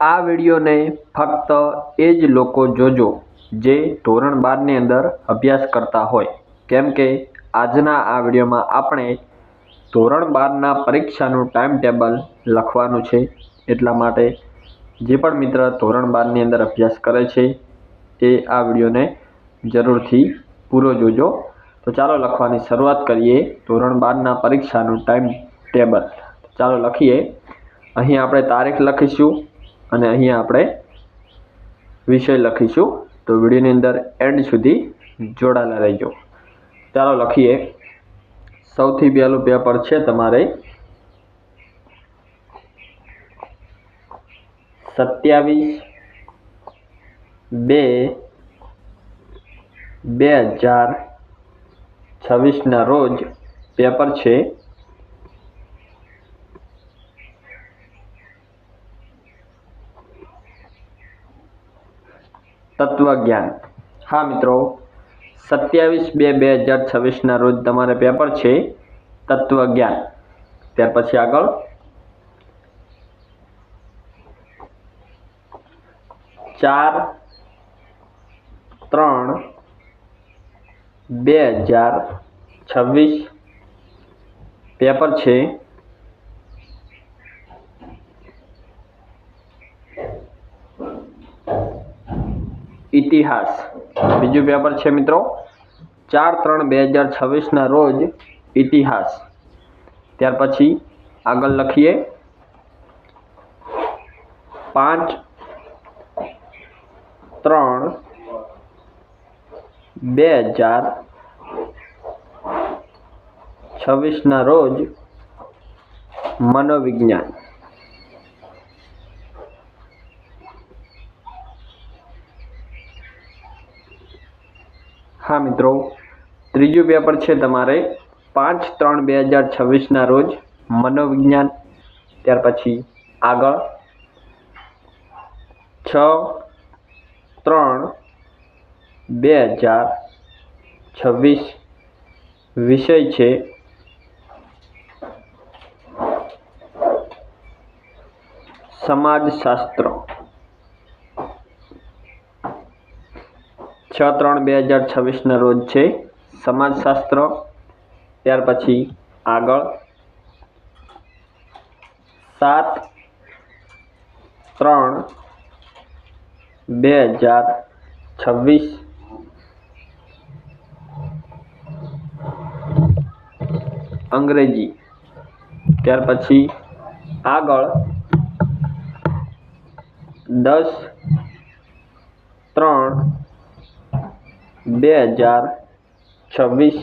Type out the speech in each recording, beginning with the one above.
આ વિડીયોને ફક્ત એ જ લોકો જોજો જે ધોરણ બારની અંદર અભ્યાસ કરતા હોય. કેમ કે આજના આ વિડીયોમાં આપણે ધોરણ બારના પરીક્ષાનું ટાઈમ ટેબલ લખવાનું છે. એટલા માટે જે પણ મિત્ર ધોરણ બારની અંદર અભ્યાસ કરે છે એ આ વિડીયોને જરૂરથી પૂરો જોજો. તો ચાલો લખવાની શરૂઆત કરીએ ધોરણ બારના પરીક્ષાનું ટાઈમ ટેબલ ચાલો લખીએ. અહીં આપણે તારીખ લખીશું. અને અહીંયા આપણે વિષય લખીશું. તો વિડીયોની અંદર એન્ડ સુધી જોડાયેલા રહેજો. ચાલો લખીએ. સૌથી પહેલું પેપર છે તમારે સત્યાવીસ બે બે હજાર છવ્વીસના રોજ પેપર છે તત્વજ્ઞાન. હા, મિત્રો. સત્યાવીસ બે બે હજાર છવ્વીસના રોજ તમારે પેપર છે તત્વજ્ઞાન. ત્યાર પછી આગળ. ચાર, ત્રણ, બે હજાર છવ્વીસ. પેપર છે ઇતિહાસ. બીજું પેપર છે મિત્રો, ચાર ત્રણ બે હજાર છવ્વીસના રોજ ઇતિહાસ. ત્યાર પછી આગળ લખીએ. પાંચ, ત્રણ, બે હજાર છવ્વીસના રોજ મનોવિજ્ઞાન. હા, મિત્રો. ત્રીજું પેપર છે તમારે પાંચ ત્રણ બે હજાર છવ્વીસના રોજ મનોવિજ્ઞાન. ત્યાર પછી આગળ. છ ત્રણ બે હજાર છવ્વીસ વિષય છે. સમાજશાસ્ત્ર. છ ત્રણ બે હજાર છવ્વીસના રોજ છે. સમાજશાસ્ત્ર, ત્યાર પછી આગળ. સાત ત્રણ બે હજાર છવ્વીસ. અંગ્રેજી. ત્યાર પછી આગળ. દસ ત્રણ બે હજાર છવ્વીસ.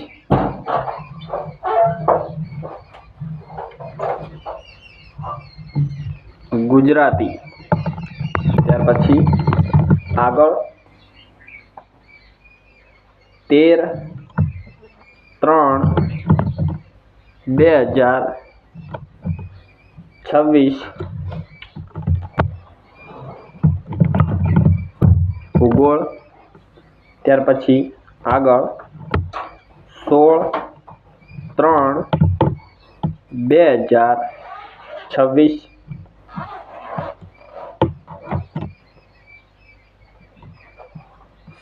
ગુજરાતી. ત્યાર પછી આગળ તેર ત્રણ બે હજાર છવ્વીસ. ભૂગોળ ત્યાર પછી આગળ સોળ, ત્રણ, બે હજાર છવ્વીસ.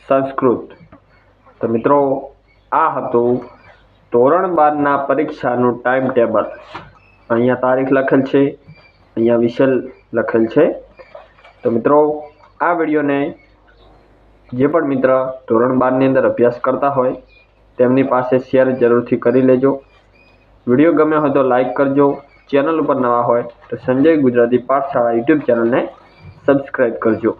સંસ્કૃત. તો મિત્રો, આ હતું ધોરણ બારના પરીક્ષાનું ટાઈમ ટેબલ અહીંયા તારીખ લખેલ છે, અહીંયા વિષય લખેલ છે. તો મિત્રો, આ વિડીયોને જે પણ મિત્ર ધોરણ બારની અંદર અભ્યાસ કરતા હોય, તેમની પાસે શેર જરૂરથી કરી લેજો. વીડિયો ગમ્યો હોય તો લાઈક કરજો. ચેનલ ઉપર નવા હોય તો સંજય ગુજરાતી પાઠશાળા યુટ્યુબ ચેનલને સબસ્ક્રાઈબ કરજો.